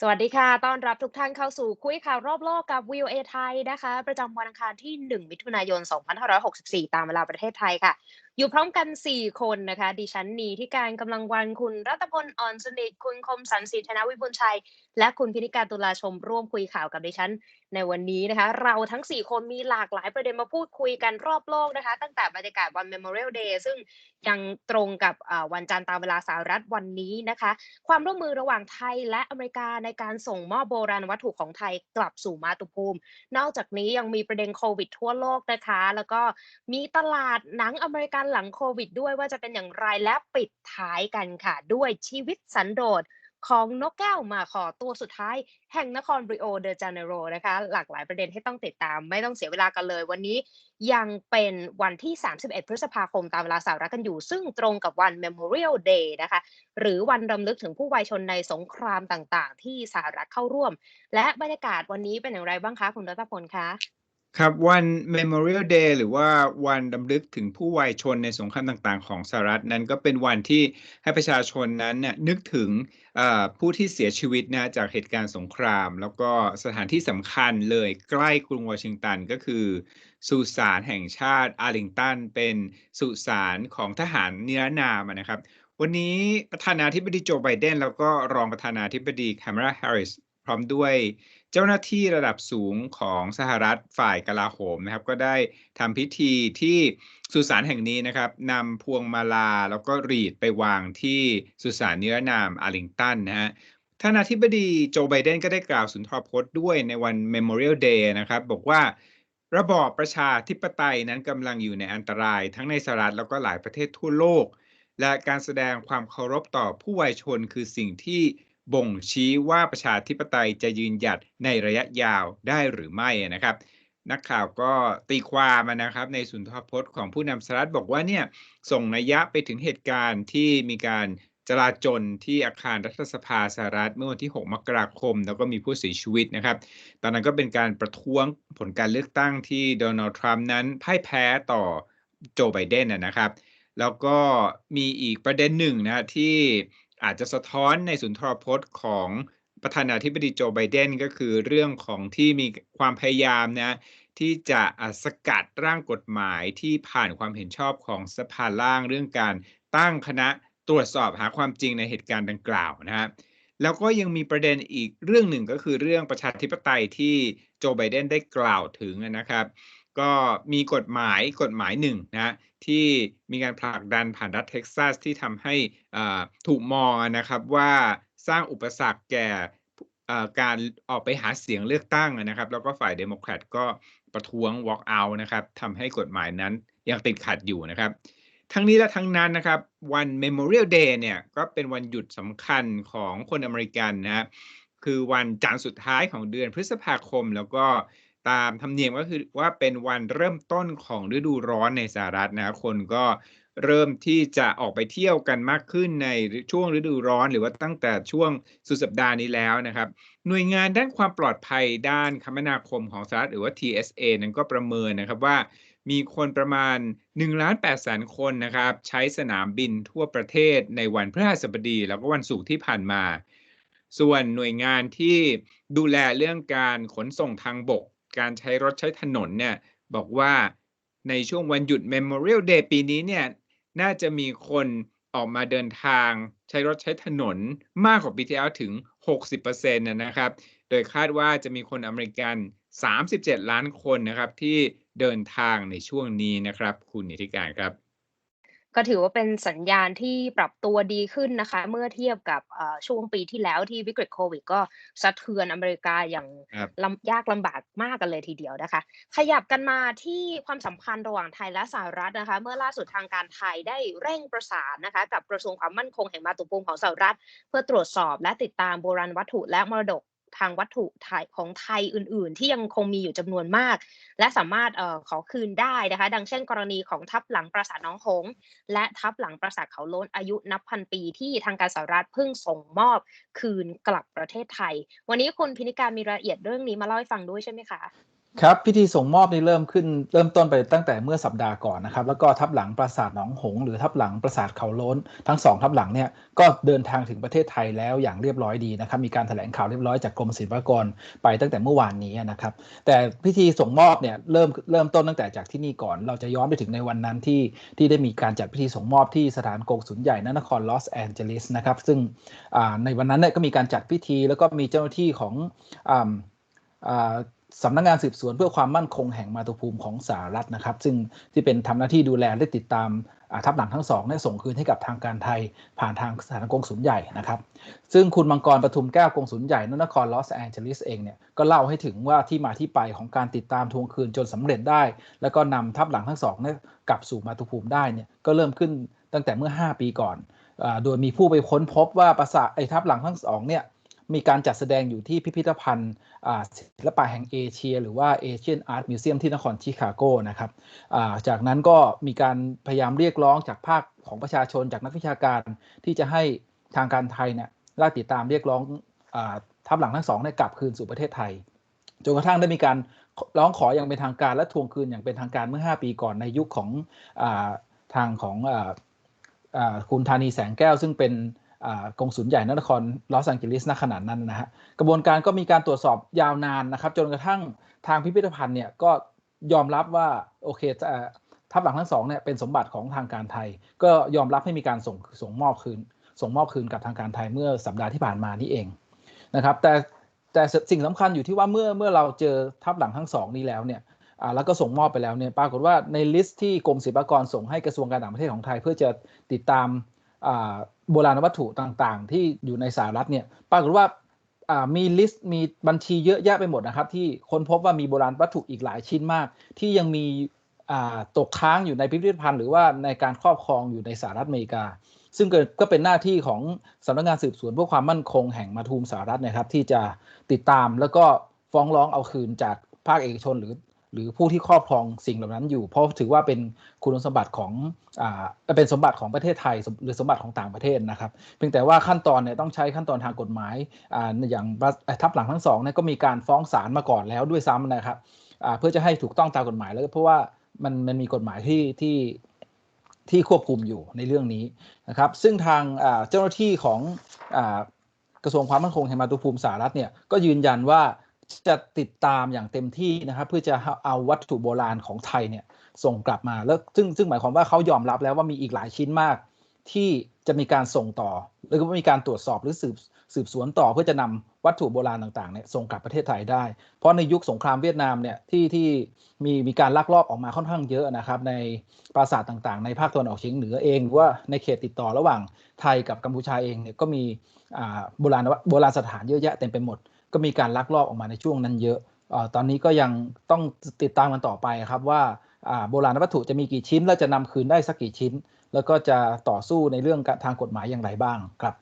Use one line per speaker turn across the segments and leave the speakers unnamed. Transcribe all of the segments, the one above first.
สวัสดีค่ะ ต้อนรับทุกท่านเข้าสู่คุยข่าวรอบโลกกับวิวเอไทยนะคะ ประจำวันอังคารที่ 1 มิถุนายน 2564 ตามเวลาประเทศไทยค่ะอยู่พร้อมกัน 4 คนนะคะ ดิฉันนีที่การกำลังวันคุณรัตพลอ่อนสนิทคุณคมสันสิธนวิบุญชัย และคุณพินิการตุลาชมร่วมคุยข่าวกับดิฉัน ในวันนี้นะคะ เราทั้ง 4 คนมีหลากหลายประเด็นมาพูดคุยกันรอบโลกนะคะ ตั้งแต่บรรยากาศวัน Memorial Day ซึ่งยังตรงกับวันจันทร์ตามเวลาสหรัฐวันนี้นะคะ ความร่วมมือระหว่างไทยและอเมริกาในการส่งมอบโบราณวัตถุของไทยกลับสู่มาตุภูมิ นอกจากนี้ยังมีประเด็นโควิดทั่วโลกนะคะ แล้วก็มีตลาดหนังอเมริกันหลังโควิดด้วยว่าจะเป็นอย่างไรและปิดท้ายกันค่ะ ด้วยชีวิตสันโดษของนกแก้วมาขอตัวสุดท้าย แห่งนครบริโอเดจาเนโรนะคะ หลากหลายประเด็นให้ต้องติดตาม ไม่ต้องเสียเวลากันเลย วันนี้ยังเป็นวันที่ 31 พฤษภาคมตามเวลาสหรัฐกันอยู่ ซึ่งตรงกับวัน Memorial Day นะคะ หรือวันรำลึกถึงผู้วายชนในสงครามต่างๆ ที่สหรัฐเข้าร่วม และบรรยากาศวันนี้เป็นอย่างไรบ้างคะ คุณรัตพลคะ
ครับวัน Memorial Day หรือว่าวันรำลึกถึงผู้วายชนในสงครามต่างๆ ของสหรัฐนั้นก็เป็นวันที่ให้ประชาชนนั้นเนี่ยนึกถึงผู้ที่เสียชีวิตนะจากเหตุการณ์สงคราม แล้วก็สถานที่สำคัญเลยใกล้กรุงวอชิงตันก็คือ สุสานแห่งชาติอาร์ลิงตัน เป็นสุสานของทหารนิรนามนะครับ วันนี้ประธานาธิบดีโจไบเดนแล้วก็รองประธานาธิบดีแคมราแฮร์ริสพร้อมด้วย เจ้าหน้าที่ระดับสูงของสหรัฐฝ่ายกลาโหมนะครับ ก็ได้ทำพิธีที่สุสานแห่งนี้นะครับนำพวงมาลาแล้วก็รีดไปวางที่สุสานนิรนามอาร์ลิงตันนะฮะท่านอธิบดีโจไบเดนก็ได้กล่าวสุนทรพจน์ด้วยในวัน Memorial Day นะครับ บอกว่าระบอบประชาธิปไตยนั้นกำลังอยู่ในอันตราย ทั้งในสหรัฐแล้วก็หลายประเทศทั่วโลก และการแสดงความเคารพต่อผู้วายชนคือสิ่งที่ บ่งชี้ว่าประชาธิปไตยจะยืนหยัดในระยะยาวได้หรือไม่นะครับ นักข่าวก็ตีความนะครับ ในสุนทรพจน์ของผู้นำสหรัฐบอกว่าเนี่ยส่งนัยยะไปถึงเหตุการณ์ที่มีการจลาจลที่อาคารรัฐสภาสหรัฐเมื่อวันที่ 6 มกราคม แล้วก็มีผู้เสียชีวิตนะครับ ตอนนั้นก็เป็นการประท้วงผลการเลือกตั้งที่โดนัลด์ทรัมป์นั้นพ่ายแพ้ต่อโจไบเดนนะครับ แล้วก็มีอีกประเด็นหนึ่งนะที่ อาจจะสะท้อนในสุนทรพจน์ของประธานาธิบดีโจไบเดนก็คือเรื่องของที่มีความพยายามนะที่จะสกัดร่างกฎหมายที่ผ่านความเห็นชอบของสภาล่างเรื่องการตั้งคณะตรวจสอบหาความจริงในเหตุการณ์ดังกล่าวนะฮะแล้วก็ยังมีประเด็นอีกเรื่องหนึ่งก็คือเรื่องประชาธิปไตยที่โจไบเดนได้กล่าวถึงนะครับ ก็มีกฎหมายกฎหมายหนึ่งนะที่มีการผลักดันผ่านรัฐเท็กซัสที่ทำให้ถูกมองนะครับว่าสร้างอุปสรรคแก่การออกไปหาเสียงเลือกตั้งนะครับ แล้วก็ฝ่ายเดโมแครตก็ประท้วง walk out นะครับทำให้กฎหมายนั้นยังติดขัดอยู่นะครับ ทั้งนี้และทั้งนั้นนะครับ วัน Memorial Day เนี่ยก็เป็นวันหยุดสำคัญของคนอเมริกันนะคือวันจันทร์สุดท้ายของเดือนพฤษภาคม แล้วก็ ตามธรรมเนียมก็คือว่าเป็นวันเริ่มต้นของฤดูร้อนในสหรัฐนะคนก็เริ่มที่จะออกไปเที่ยวกันมากขึ้นในช่วงฤดูร้อนหรือว่าตั้งแต่ช่วงสุดสัปดาห์นี้แล้วนะครับ หน่วยงานด้านความปลอดภัยด้านคมนาคมของสหรัฐหรือว่า TSA นั้นก็ประเมินนะครับว่ามีคนประมาณ1ล้าน8แสนคนนะครับ ใช้สนามบินทั่วประเทศในวันพฤหัสบดี แล้วก็วันศุกร์ที่ผ่านมา ส่วนหน่วยงานที่ดูแลเรื่องการขนส่งทางบก การใช้รถใช้ถนนเนี่ยบอกว่าในช่วงวันหยุด Memorial Day ปีนี้เนี่ยน่าจะมีคนออกมาเดินทางใช้รถใช้ถนนมากกว่าปีที่แล้วถึง 60%นะครับ โดยคาดว่าจะมีคนอเมริกัน 37 ล้านคนนะครับที่เดินทางในช่วงนี้นะครับ คุณนิติการครับ
ก็ถือว่าเป็นสัญญาณที่ปรับตัวดีขึ้นนะคะ เมื่อเทียบกับช่วงปีที่แล้วที่วิกฤตโควิด ก็สะเทือนอเมริกาอย่างลำยากลำบากมากกันเลยทีเดียวนะคะ ขยับกันมาที่ความสัมพันธ์ระหว่างไทยและสหรัฐนะคะ เมื่อล่าสุดทางการไทยได้เร่งประสานนะคะ กับกระทรวงความมั่นคงแห่งมาตุภูมิของสหรัฐ เพื่อตรวจสอบและติดตามโบราณวัตถุและมรดก ทางวัตถุไทยของไทยอื่น ๆ ที่ยังคงมีอยู่จำนวนมาก และสามารถออขอคืนได้นะคะ ดังเช่น กรณีของทับหลังปราสาทน้องหง และทับหลังปราสาทเขาโล้นอายุนับพันปีที่ทางการสหรัฐเพิ่งส่งมอบคืนกลับประเทศไทย วันนี้คุณพินิการมีรายละเอียดเรื่องนี้มาเล่าให้ฟังด้วยใช่ไหมคะ
ครับพิธีส่งมอบนี่เริ่มขึ้นเริ่มต้นไปตั้งแต่เมื่อสัปดาห์ก่อนนะครับ แล้วก็ทับหลังปราสาทหนองหงส์หรือทับหลังปราสาทเขาล้น ทั้งสองทับหลังเนี่ยก็เดินทางถึงประเทศไทยแล้วอย่างเรียบร้อยดีนะครับ มีการแถลงข่าวเรียบร้อยจากกรมศิลปากรไปตั้งแต่เมื่อวานนี้นะครับ แต่พิธีส่งมอบเนี่ยเริ่มเริ่มต้นตั้งแต่จากที่นี่ก่อน เราจะย้อนไปถึงในวันนั้นที่ที่ได้มีการจัดพิธีส่งมอบที่สถานกงสุลใหญ่นครลอสแอนเจลิสนะครับซึ่งในวันนั้นเนี่ยก็มีการจัดพิธีแล้วก็มีเจ้าหน้าที่ของ สำนักงงานสืบสวนเพื่อความมั่นคงแห่งมาตุภูมิของสหรัฐนะครับ ซึ่งที่เป็นทำหน้าที่ดูแลและติดตามทัพหลังทั้งสองได้ส่งคืนให้กับทางการไทยผ่านทางสถานกงสุลใหญ่นะครับ ซึ่งคุณมังกรปทุมแก้วกงสุลใหญ่นนครลอสแอนเจลิสเองเนี่ยก็เล่าให้ถึงว่าที่มาที่ไปของการติดตามทวงคืนจนสำเร็จได้ แล้วก็นำทัพหลังทั้งสองเนี่ยกลับสู่มาตุภูมิได้เนี่ยก็เริ่มขึ้นตั้งแต่เมื่อ 5 ปีก่อน โดยมีผู้ไปค้นพบว่าปราสาทไอ้ทัพหลังทั้งสองเนี่ย มีการจัดแสดงอยู่ที่พิพิธภัณฑ์ศิลปะแห่งเอเชีย หรือว่า Asian Art Museum ที่นครชิคาโกนะครับจากนั้นก็มีการพยายามเรียกร้องจากภาคของประชาชนจากนักวิชาการที่จะให้ทางการไทยเนี่ยล่าติดตามเรียกร้องทัพหลังทั้งสองเนี่ยกลับคืนสู่ประเทศไทยจนกระทั่งได้มีการร้องขออย่างเป็นทางการและทวงคืนอย่างเป็นทางการเมื่อ 5 ปีก่อนในยุคของอทางของคุณธานีแสงแก้วซึ่งเป็น กงสุลใหญ่นครลอสแองเจลิสณขนาดนั้นนะฮะกระบวนการก็มีการตรวจสอบยาวนานนะครับ จนกระทั่งทางพิพิธภัณฑ์เนี่ยก็ยอมรับว่าโอเคทัพหลังทั้งสองเนี่ยเป็นสมบัติของทางการไทย ก็ยอมรับให้มีการส่งส่งมอบคืน ส่งมอบคืนกับทางการไทยเมื่อสัปดาห์ที่ผ่านมานี่เองนะครับแต่แต่สิ่งสำคัญอยู่ที่ว่าเมื่อเมื่อเราเจอทัพหลังทั้งสองนี้แล้วเนี่ยแล้วก็ส่งมอบไปแล้วเนี่ยปรากฏว่าในลิสต์ที่กรมศิลปากรส่งให้กระทรวงการต่างประเทศของไทย เพื่อจะติดตาม โบราณวัตถุต่างๆ ที่อยู่ในสหรัฐเนี่ยปรากฏว่ามีลิสต์มีบัญชีเยอะแยะไปหมดนะครับ ที่ค้นพบว่ามีโบราณวัตถุอีกหลายชิ้นมาก ที่ยังมีตกค้างอยู่ในพิพิธภัณฑ์หรือว่าในการครอบครองอยู่ในสหรัฐอเมริกา ซึ่งก็เป็นหน้าที่ของสำนักงานสืบสวนเพื่อความมั่นคงแห่งมาทูมสหรัฐนะครับ ที่จะติดตามแล้วก็ฟ้องร้องเอาคืนจากภาคเอกชนหรือ หรือผู้ที่ครอบครองสิ่งเหล่านั้นอยู่ เพราะถือว่าเป็นคุณสมบัติของอ่าเป็นสมบัติของประเทศไทยหรือสมบัติของต่างประเทศนะครับ เพียงแต่ว่าขั้นตอนเนี่ยต้องใช้ขั้นตอนทางกฎหมายอ่าอย่างทับหลังทั้งสองเนี่ยก็มีการฟ้องศาลมาก่อนแล้วด้วยซ้ำนะครับอ่าเพื่อจะให้ถูกต้องตามกฎหมายแล้วเพราะว่ามันมันมีกฎหมายที่ที่ที่ควบคุมอยู่ในเรื่องนี้นะครับ ซึ่งทางเจ้าหน้าที่ของกระทรวงความมั่นคงแห่งมาตุภูมิสหรัฐเนี่ยก็ยืนยันว่า จะติดตามอย่างเต็มที่นะครับ เพื่อจะเอาวัตถุโบราณของไทยเนี่ยส่งกลับมาแล้วซึ่งซึ่งหมายความว่าเขายอมรับแล้วว่ามีอีกหลายชิ้นมาก ที่จะมีการส่งต่อ หรือว่ามีการตรวจสอบหรือสืบสืบสวนต่อเพื่อจะนำวัตถุโบราณต่างๆเนี่ยส่งกลับประเทศไทยได้ เพราะในยุคสงครามเวียดนามเนี่ยที่ที่มีมีการลักลอบออกมาค่อนข้างเยอะนะครับ ในปราสาทต่างๆ ในภาคตะวันออกเฉียงเหนือเองหรือว่าในเขตติดต่อระหว่างไทยกับกัมพูชาเองเนี่ยก็มีโบราณโบราณสถานเยอะแยะเต็มไปหมด ก็มีการลักลอบออกมาในช่วงนั้นเยอะอตอนนี้ก็ยังต้องติดตามกันต่อไปครับว่าโบราณวัตถุจะมีกี่ชิ้น และจะนำคืนได้สักกี่ชิ้น แล้วก็จะต่อสู้ในเรื่องทางกฎหมายอย่างไรบ้างครับ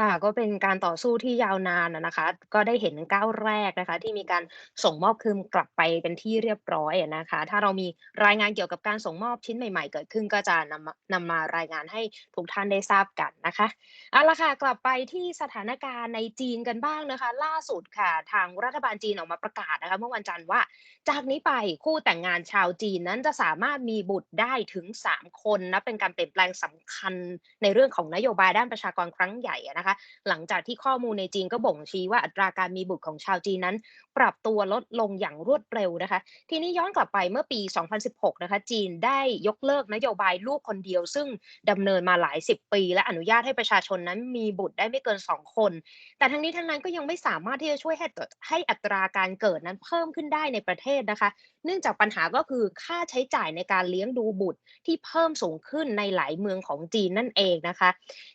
ค่ะ ก็เป็นการต่อสู้ที่ยาวนานนะคะ ก็ได้เห็นก้าวแรกนะคะ ที่มีการส่งมอบคืนกลับไปเป็นที่เรียบร้อยนะคะ ถ้าเรามีรายงานเกี่ยวกับการส่งมอบชิ้นใหม่ ๆ เกิดขึ้น ก็จะนำนำมารายงานให้ทุกท่านได้ทราบกันนะคะเอาละค่ะกลับไปที่สถานการณ์ในจีนกันบ้างนะคะ ล่าสุดค่ะ ทางรัฐบาลจีนออกมาประกาศนะคะ เมื่อวันจันทร์ว่า จากนี้ไปคู่แต่งงานชาวจีนนั้นจะสามารถมีบุตรได้ถึง 3 คนนะเป็นการเปลี่ยนแปลงสำคัญในเรื่องของนโยบายด้านประชากรครั้งใหญ่นะะคะ หลังจากที่ข้อมูลในจีนก็บ่งชี้ว่าอัตราการมีบุตรของชาวจีนนั้น ปรับตัวลดลงอย่างรวดเร็วนะคะ ทีนี้ย้อนกลับไปเมื่อปี 2016 นะคะ จีนได้ยกเลิกนโยบายลูกคนเดียว ซึ่งดำเนินมาหลายสิบปี และอนุญาตให้ประชาชนนั้นมีบุตรได้ไม่เกิน 2 คน แต่ทั้งนี้ทั้งนั้นก็ยังไม่สามารถที่จะช่วยให้ให้อัตราการเกิดนั้นเพิ่มขึ้นได้ในประเทศนะคะ เนื่องจากปัญหาก็คือค่าใช้จ่ายในการเลี้ยงดูบุตรที่เพิ่มสูงขึ้นในหลายเมืองของจีนนั่นเองนะคะ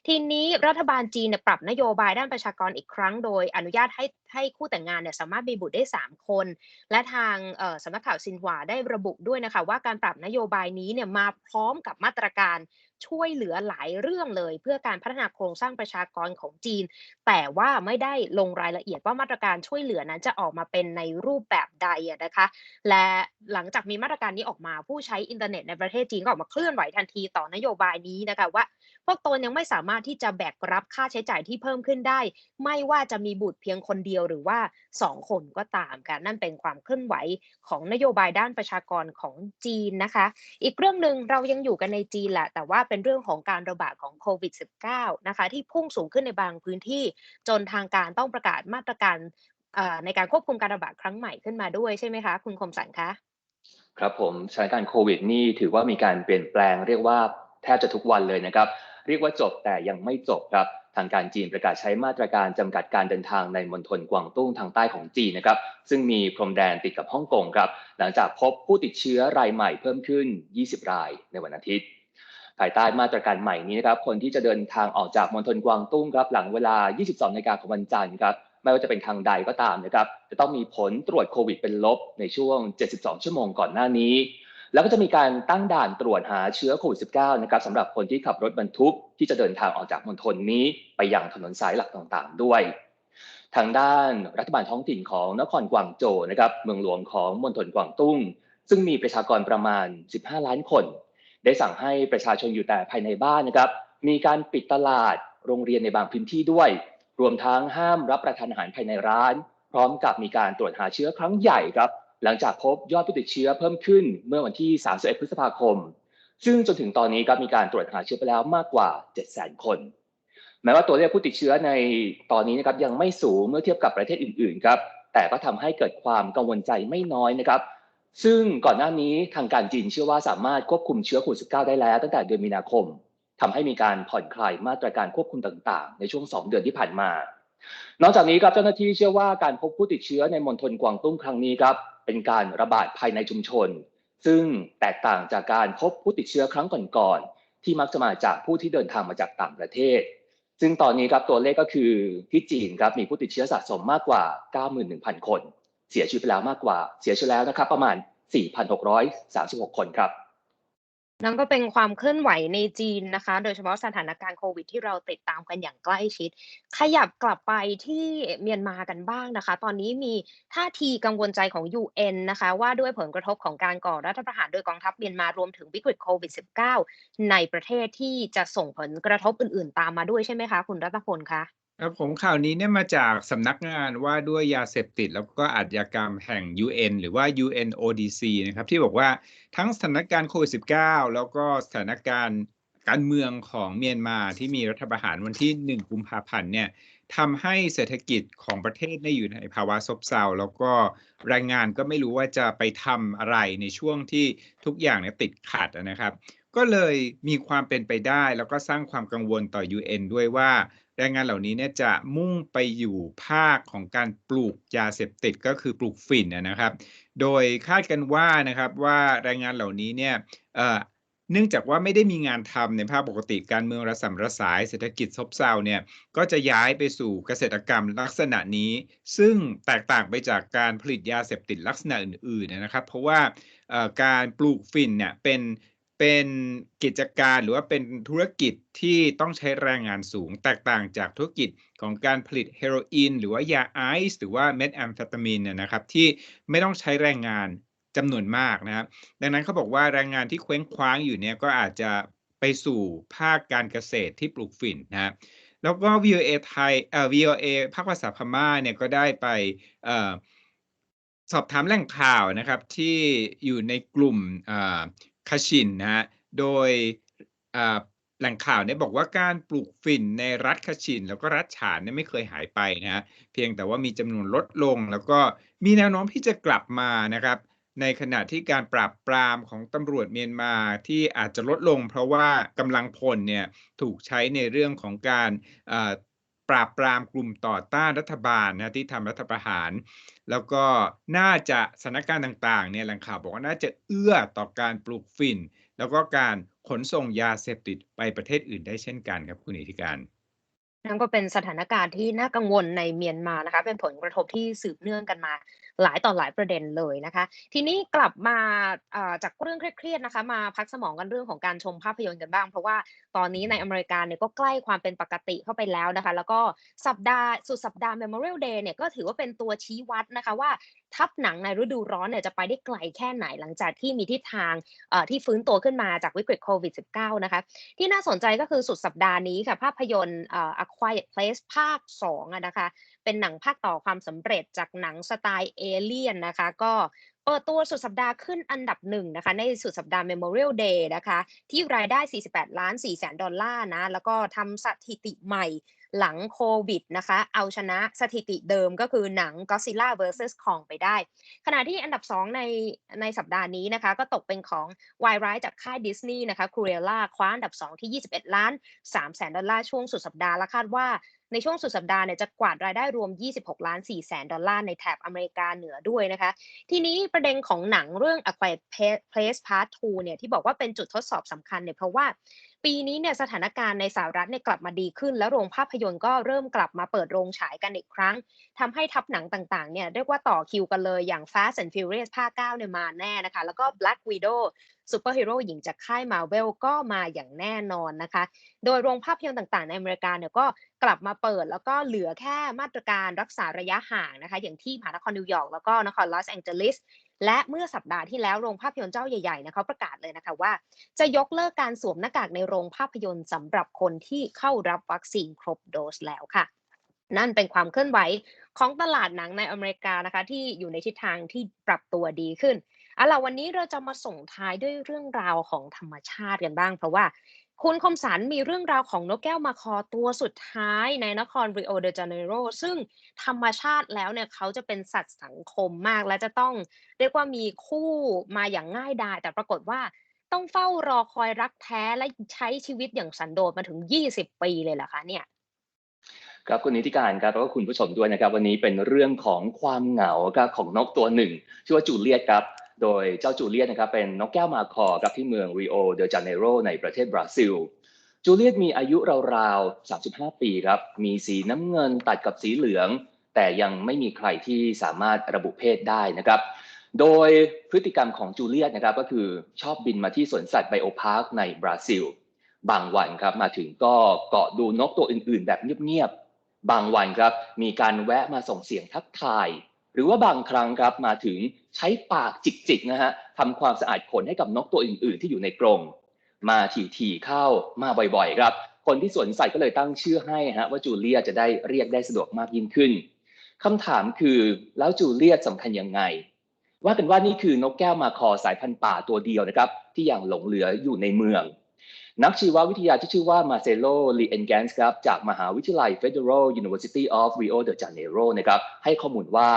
ทีนี้รัฐบาลจีนปรับนโยบายด้านประชากรอีกครั้ง โดยอนุญาตให้ ให้คู่แต่งงานเนี่ยสามารถมีบุตรได้ 3 คน และทางสำนักข่าวซินหวาได้ระบุด้วยนะคะ ว่าการปรับนโยบายนี้เนี่ยมาพร้อมกับมาตรการช่วยเหลือหลายเรื่องเลย เพื่อการพัฒนาโครงสร้างประชากรของจีน แต่ว่าไม่ได้ลงรายละเอียดว่ามาตรการช่วยเหลือนั้นจะออกมาเป็นในรูปแบบใดนะคะ และหลังจากมีมาตรการนี้ออกมาผู้ใช้อินเทอร์เน็ตในประเทศจีนก็ออกมาเคลื่อนไหวทันทีต่อนโยบายนี้นะคะว่า พวกตนยังไม่สามารถที่จะแบกรับค่าใช้จ่ายที่เพิ่มขึ้นได้ ไม่ว่าจะมีบุตรเพียงคนเดียวยวหรือว่า 2 คนก็ตามค่ะนั่นเป็นความเคลื่อนไหวของนโยบายด้านประชากรของจีนนะคะ อีกเรื่องหนึ่งเรายังอยู่กันในจีนแหละแต่ว่าเป็นเรื่องของการระบาดของโควิด -19 นะคะ ที่พุ่งสูงขึ้นในบางพื้นที่จนทางการต้องประกาศมาตรการในการควบคุมการระบาดครั้งใหม่ขึ้นมาด้วยใช่ไหมคะ คุณคมสันคะ
ครับผมสถานการณ์โควิดนี่ถือว่ามีการเปลี่ยนแปลงเรียกว่าแทบจะทุกวันเลยนะครับ เรียกว่าจบแต่ยังไม่จบครับางการจีนประกาศใช้มาตรการจำกัดการเดินทางในมณฑลกวางตุ้งทางใต้ของจีนนะครับ ซึ่งมีพรมแดนติดกับฮ่องกงครับ หลังจากพบผู้ติดเชื้อรายใหม่เพิ่มขึ้น 20 รายในวันอาทิตย์ ภายใต้มาตรการใหม่นี้นะครับ คนที่จะเดินทางออกจากมณฑลกวางตุ้งครับ หลังเวลา 22นาฬิกาของวันจันทร์ครับ ไม่ว่าจะเป็นทางใดก็ตามนะครับ จะต้องมีผลตรวจโควิดเป็นลบในช่วง 72 ชั่วโมงก่อนหน้านี้ แล้วก็จะมีการตั้งด่านตรวจหาเชื้อโควิด -19 นะครับสำหรับคนที่ขับรถบรรทุกที่จะเดินทางออกจากมณฑลนี้ไปยังถนนสายหลักต่างๆ ด้วย ทางด้านรัฐบาลท้องถิ่นของนครกวางโจวนะครับเมืองหลวงของมณฑลกวางตุ้ง ซึ่งมีประชากรประมาณ 15 ล้านคน ได้สั่งให้ประชาชนอยู่แต่ภายในบ้านนะครับมีการปิดตลาดโรงเรียนในบางพื้นที่ด้วย รวมทั้งห้ามรับประทานอาหารภายในร้าน พร้อมกับมีการตรวจหาเชื้อครั้งใหญ่ครับ หลังจากพบยอดผู้ติดเชื้อเพิ่มขึ้นเมื่อวันที่ 31 พฤษภาคม ซึ่งจนถึงตอนนี้ก็มีการตรวจหาเชื้อไปแล้วมากกว่า 700,000 คน แม้ว่าตัวเลขผู้ติดเชื้อในตอนนี้นะครับยังไม่สูงเมื่อเทียบกับประเทศอื่นๆครับแต่ก็ทำให้เกิดความกังวลใจไม่น้อยนะครับ ซึ่งก่อนหน้านี้ทางการจีนเชื่อว่าสามารถควบคุมเชื้อโควิด -19 ได้แล้วตั้งแต่เดือนมีนาคมทำให้มีการผ่อนคลายมาตรการควบคุมต่างๆ ในช่วง 2 เดือนที่ผ่านมา นอกจากนี้ครับเจ้าหน้าที่เชื่อว่าการพบผู้ติดเชื้อในมณฑลกวางตุ้งครั้งนี้ครับเป็นการระบาดภายในชุมชน ซึ่งแตกต่างจากการพบผู้ติดเชื้อครั้งก่อนๆที่มักจะมาจากผู้ที่เดินทางมาจากต่างประเทศ ซึ่งตอนนี้ครับตัวเลขก็คือที่จีนครับมีผู้ติดเชื้อสะสมมากกว่า 91,000 คน เสียชีวิตไปแล้วมากกว่าเสียชีวิตแล้วนะครับประมาณ 4,636 คนครับ
นั่นก็เป็นความเคลื่อนไหวในจีนนะคะ โดยเฉพาะสถานการณ์โควิดที่เราติดตามกันอย่างใกล้ชิด ขยับกลับไปที่เมียนมากันบ้างนะคะ ตอนนี้มีท่าทีกังวลใจของ UN นะคะ ว่าด้วยผลกระทบของการก่อรัฐประหารโดยกองทัพเมียนมารวมถึงวิกฤตโควิด -19 ในประเทศที่จะส่งผลกระทบอื่นๆ ตามมาด้วยใช่ไหมคะ คุณรัตพลคะ
ครับผมข่าวนี้เนี่ยมาจากสำนักงานว่าด้วยยาเสพติด แล้วก็อาชญากรรมแห่ง UN หรือว่า UNODC นะครับที่บอกว่าทั้งสถานการณ์โควิด -19 แล้วก็สถานการณ์การเมืองของเมียนมาที่มีรัฐประหารวันที่ 1 กุมภาพันธ์เนี่ยทำให้เศรษฐกิจของประเทศได้อยู่ในภาวะซบเซาแล้วก็แรงงานก็ไม่รู้ว่าจะไปทำอะไรในช่วงที่ทุกอย่างเนี่ยติดขัดนะครับ ก็เลยมีความเป็นไปได้ แล้วก็สร้างความกังวลต่อ UN ด้วยว่า แรงงานเหล่านี้เนี่ยจะมุ่งไปอยู่ภาคของการปลูกยาเสพติดก็คือปลูกฝิ่นนะครับ โดยคาดกันว่านะครับว่าแรงงานเหล่านี้เนี่ยเนื่องจากว่าไม่ได้มีงานทำในภาคปกติการเมืองระสำระสายเศรษฐกิจซบเซาเนี่ยก็จะย้ายไปสู่เกษตรกรรมลักษณะนี้ ซึ่งแตกต่างไปจากการผลิตยาเสพติดลักษณะอื่นๆนะครับ เพราะว่าการปลูกฝิ่นเนี่ยเป็น เป็นกิจการหรือว่าเป็นธุรกิจที่ต้องใช้แรงงานสูง แตกต่างจากธุรกิจของการผลิตเฮโรอีนหรือว่ายาไอซ์หรือว่าเมทแอมเฟตามีนนะครับ ที่ไม่ต้องใช้แรงงานจำนวนมากนะครับ ดังนั้นเขาบอกว่าแรงงานที่เคว้งคว้างอยู่เนี่ยก็อาจจะไปสู่ภาคการเกษตรที่ปลูกฝิ่นนะครับแล้วก็ VOA ไทยเอ่อ VOA ภาคภาษาพม่าเนี่ยก็ได้ไปเอ่อสอบถามแหล่งข่าวนะครับที่อยู่ในกลุ่ม คาชินนะฮะโดยแหล่งข่าวเนี่ยบอกว่าการปลูกฝิ่นในรัฐคาชิน แล้วก็รัฐฉานเนี่ยไม่เคยหายไปนะฮะเพียงแต่ว่ามีจำนวนลดลง แล้วก็มีแนวโน้มที่จะกลับมานะครับ ในขณะที่การปราบปรามของตำรวจเมียนมาที่อาจจะลดลง เพราะว่ากำลังพลเนี่ยถูกใช้ในเรื่องของการ ปราบปรามกลุ่มต่อต้านรัฐบาลนะที่ทำรัฐประหาร แล้วก็น่าจะสถานการณ์ต่างๆเนี่ยแหล่งข่าวบอกว่าน่าจะเอื้อต่อการปลูกฝิ่น แล้วก็การขนส่งยาเสพติดไปประเทศอื่นได้เช่นกันครับคุณอิทธิการ
นั่นก็เป็นสถานการณ์ที่น่ากังวลในเมียนมานะคะ เป็นผลกระทบที่สืบเนื่องกันมาหลายต่อหลายประเด็นเลยนะคะ ทีนี้กลับมาจากเรื่องเครียดๆนะคะ มาพักสมองกันเรื่องของการชมภาพยนตร์กันบ้าง เพราะว่าตอนนี้ในอเมริกาเนี่ยก็ใกล้ความเป็นปกติเข้าไปแล้วนะคะ แล้วก็สัปดาห์สุดสัปดาห์ Memorial Day เนี่ยก็ถือว่าเป็นตัวชี้วัดนะคะว่าทัพหนังในฤดูร้อนเนี่ยจะไปได้ไกลแค่ไหนหลังจากที่มีทิศทางที่ฟื้นตัวขึ้นมาจากวิกฤตโควิด -19 นะคะ ที่น่าสนใจก็คือสุดสัปดาห์นี้ค่ะ ภาพยนตร์อ่อ A Quiet Place ภาค2อะนะคะ เป็นหนังภาคต่อความสำเร็จจากหนังสไตล์เอเลียนนะคะ ก็เปิดตัวสุดสัปดาห์ขึ้นอันดับหนึ่งนะคะ ในสุดสัปดาห์ Memorial Day นะคะ ที่รายได้ 48 ล้าน4แสนดอลลาร์นะ แล้วก็ทำสถิติใหม่ หลังโควิดนะคะ เอาชนะสถิติเดิมก็คือหนัง Godzilla vs Kong ไปได้ ขณะที่อันดับ 2 ในในสัปดาห์นี้นะคะ ก็ตกเป็นของวายร้ายจากค่ายดิสนีย์นะคะ Cruella คว้าอันดับ 2 ที่ 21 ล้าน3แสนดอลลาร์ช่วงสุดสัปดาห์และคาดว่าในช่วงสุดสัปดาห์เนี่ยจะกวาดรายได้รวม 26 ล้าน4แสนดอลลาร์ในแถบอเมริกาเหนือด้วยนะคะ ทีนี้ประเด็นของหนังเรื่อง A Quiet Place Part 2เนี่ยที่บอกว่าเป็นจุดทดสอบสำคัญเนี่ยเพราะว่า ปีนี้เนี่ยสถานการณ์ในสหรัฐเนี่ยกลับมาดีขึ้น แล้วโรงภาพยนตร์ก็เริ่มกลับมาเปิดโรงฉายกันอีกครั้งทำให้ทับหนังต่างๆเนี่ยเรียกว่าต่อคิวกันเลยอย่าง Fast and Furious ภาค9เนี่ยมาแน่นะคะ แล้วก็ Black Widow ซูเปอร์ฮีโร่หญิงจากค่าย Marvel ก็มาอย่างแน่นอนนะคะ โดยโรงภาพยนตร์ต่างๆ ในอเมริกาเนี่ยก็กลับมาเปิด แล้วก็เหลือแค่มาตรการรักษาระยะห่างนะคะ อย่างที่มหานครนิวยอร์กแล้วก็นครลอสแองเจลิส และเมื่อสัปดาห์ที่แล้วโรงภาพยนตร์เจ้าใหญ่ๆนะเขาประกาศเลยนะคะว่า จะยกเลิกการสวมหน้ากากในโรงภาพยนตร์สำหรับคนที่เข้ารับวัคซีนครบโดสแล้วค่ะ นั่นเป็นความเคลื่อนไหวของตลาดหนังในอเมริกานะคะ ที่อยู่ในทิศทางที่ปรับตัวดีขึ้นเอาล่ะวันนี้เราจะมาส่งท้ายด้วยเรื่องราวของธรรมชาติกันบ้าง เพราะว่า คุณคมสันมีเรื่องราวของนกแก้วมาคอตัวสุดท้ายในนครริโอเดจาเนโรซึ่งธรรมชาติแล้วเนี่ยเขาจะเป็นสัตว์สังคมมาก และจะต้องเรียกว่ามีคู่มาอย่างง่ายดาย แต่ปรากฏว่าต้องเฝ้ารอคอยรักแท้และใช้ชีวิตอย่างสันโดษมาถึง 20 ปีเลยเหรอคะเนี่ย
ครับคุณนิติการครับแล้วก็คุณผู้ชมด้วยนะครับ วันนี้เป็นเรื่องของความเหงาครับของนกตัวหนึ่งชื่อว่าจูเลียตครับ โดยเจ้าจูเลียตนะครับเป็นนกแก้วมาคอครับที่เมืองริโอเดจาเนโรในประเทศบราซิล จูเลียตมีอายุราวๆ 35 ปีครับ มีสีน้ำเงินตัดกับสีเหลือง แต่ยังไม่มีใครที่สามารถระบุเพศได้นะครับ โดยพฤติกรรมของจูเลียตนะครับก็คือชอบบินมาที่สวนสัตว์ไบโอพาร์คในบราซิล บางวันครับมาถึงก็เกาะดูนกตัวอื่นๆ แบบเงียบๆ บางวันครับมีการแวะมาส่งเสียงทักทาย หรือว่าบางครั้งครับมาถึง ใช้ปากจิกๆนะฮะทำความสะอาดขนให้กับนกตัวอื่น ๆ ที่อยู่ในกรงมาถี่ๆเข้ามาบ่อยๆ ครับ คนที่สวนสัตว์ก็เลยตั้งชื่อให้ฮะว่าจูเลียจะได้เรียกได้สะดวกมากยิ่งขึ้นคำถามคือแล้วจูเลียสำคัญยังไง ว่ากันว่านี่คือนกแก้วมาคอสายพันธุ์ป่าตัวเดียวนะครับ ที่ยังหลงเหลืออยู่ในเมือง นักชีววิทยาที่ชื่อว่ามาเซโลลีเอนแกนส์ครับจากมหาวิทยาลัย Federal University of Rio de Janeiro นะครับให้ข้อมูลว่า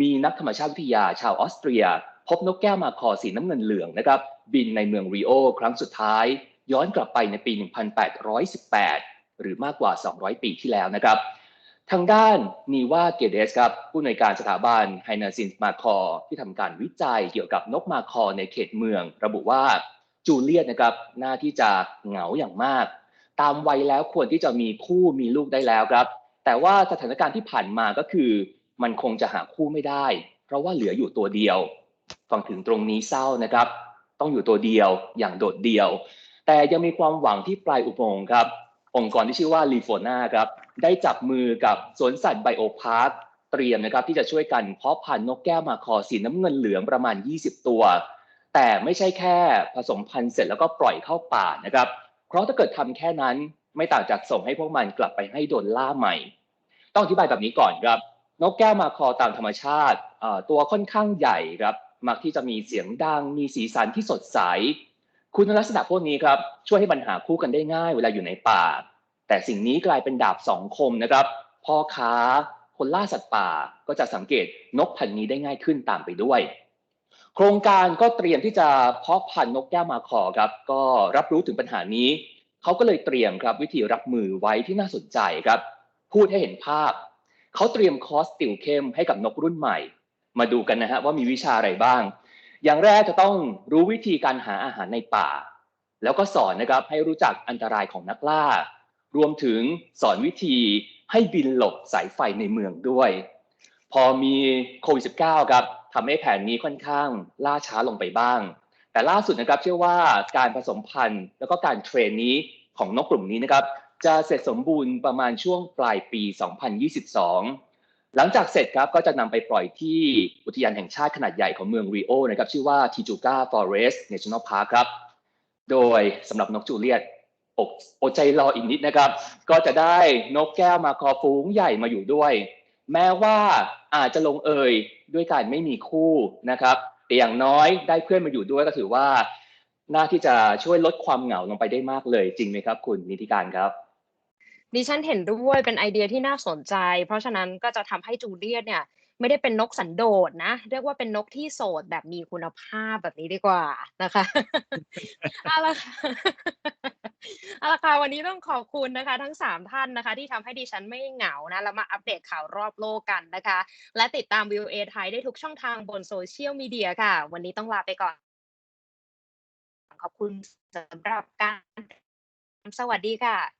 มีนักธรรมชาติวิทยาชาวออสเตรีย พบนกแก้วมาคอสีน้ำเงินเหลืองนะครับบินในเมืองริโอครั้งสุดท้าย ย้อนกลับไปในปี 1818 หรือมากกว่า 200 ปีที่แล้วนะครับ ทางด้านนีว่าเกเดสครับผู้อำนวยการสถาบันไฮนาซินมาคอที่ทำการวิจัยเกี่ยวกับนกมาคอในเขตเมือง ระบุว่าจูเลียตนะครับหน้าที่จะเหงาอย่างมาก ตามวัยแล้วควรที่จะมีคู่มีลูกได้แล้วครับ แต่ว่าสถานการณ์ที่ผ่านมาก็คือ มันคงจะหาคู่ไม่ได้ เพราะว่าเหลืออยู่ตัวเดียว ฟังถึงตรงนี้เศร้านะครับ ต้องอยู่ตัวเดียวอย่างโดดเดี่ยว แต่ยังมีความหวังที่ปลายอุโมงค์ครับ องค์กรที่ชื่อว่าลีโฟนาครับได้จับมือกับสวนสัตว์ไบโอพาร์คเตรียมนะครับที่จะช่วยกันเพาะพันธุ์นกแก้วมาคอสีน้ำเงินเหลืองประมาณ 20 ตัว แต่ไม่ใช่แค่ผสมพันธุ์เสร็จแล้วก็ปล่อยเข้าป่านะครับ เพราะถ้าเกิดทำแค่นั้นไม่ต่างจากส่งให้พวกมันกลับไปให้โดนล่าใหม่ ต้องอธิบายแบบนี้ก่อนครับ นกแก้วมาคอตามธรรมชาติตัวค่อนข้างใหญ่ครับ มักที่จะมีเสียงดัง มีสีสันที่สดใส คุณลักษณะพวกนี้ครับ ช่วยให้ปัญหาคู่กันได้ง่ายเวลาอยู่ในป่า แต่สิ่งนี้กลายเป็นดาบสองคมนะครับ พ่อค้า คนล่าสัตว์ป่าก็จะสังเกตนกพันธุ์นี้ได้ง่ายขึ้นตามไปด้วย โครงการก็เตรียมที่จะเพาะพันธุ์นกแก้วมาคอครับ ก็รับรู้ถึงปัญหานี้ เขาก็เลยเตรียมครับวิธีรับมือไว้ที่น่าสนใจครับ พูดให้เห็นภาพ เขาเตรียมคอร์สติวเข้มให้กับนกรุ่นใหม่ มาดูกันนะฮะว่ามีวิชาอะไรบ้าง อย่างแรกจะต้องรู้วิธีการหาอาหารในป่า แล้วก็สอนนะครับให้รู้จักอันตรายของนักล่า รวมถึงสอนวิธีให้บินหลบสายไฟในเมืองด้วย พอมีโควิด -19 ครับทำให้แผนนี้ค่อนข้างล่าช้าลงไปบ้าง แต่ล่าสุดนะครับเชื่อว่าการผสมพันธุ์ แล้วก็การเทรนนี้ของนกกลุ่มนี้นะครับ จะเสร็จสมบูรณ์ประมาณช่วงปลายปี 2022 หลังจากเสร็จครับก็จะนำไปปล่อยที่อุทยานแห่งชาติขนาดใหญ่ของเมืองรีโอนะครับชื่อว่า Tijuca Forest National Park ครับ โดยสำหรับนกจูเลียตอกอดใจรออีกนิดนะครับ ก็จะได้นกแก้วมาคอฟูงใหญ่มาอยู่ด้วย แม้ว่าอาจจะลงเอยด้วยการไม่มีคู่นะครับแต่อย่างน้อยได้เพื่อนมาอยู่ด้วยก็ถือว่า น่าที่จะช่วยลดความเหงาลงไปได้มากเลยจริงไหมครับ คุณนิติการครับ
ดิฉันเห็นด้วยเป็นไอเดียที่น่าสนใจ เพราะฉะนั้นก็จะทำให้จูเลียตเนี่ยไม่ได้เป็นนกสันโดษนะ เรียกว่าเป็นนกที่โสดแบบมีคุณภาพแบบนี้ดีกว่านะคะเอาละค่ะเอาละค่ะวันนี้ต้องขอบคุณนะคะ ทั้งสามท่านนะคะ ที่ทำให้ดิฉันไม่เหงานะแล้วมาอัปเดตข่าวรอบโลกกันนะคะ และติดตาม VOA ไทยได้ทุกช่องทางบนโซเชียลมีเดียค่ะ วันนี้ต้องลาไปก่อน ขอบคุณสำหรับการสวัสดีค่ะ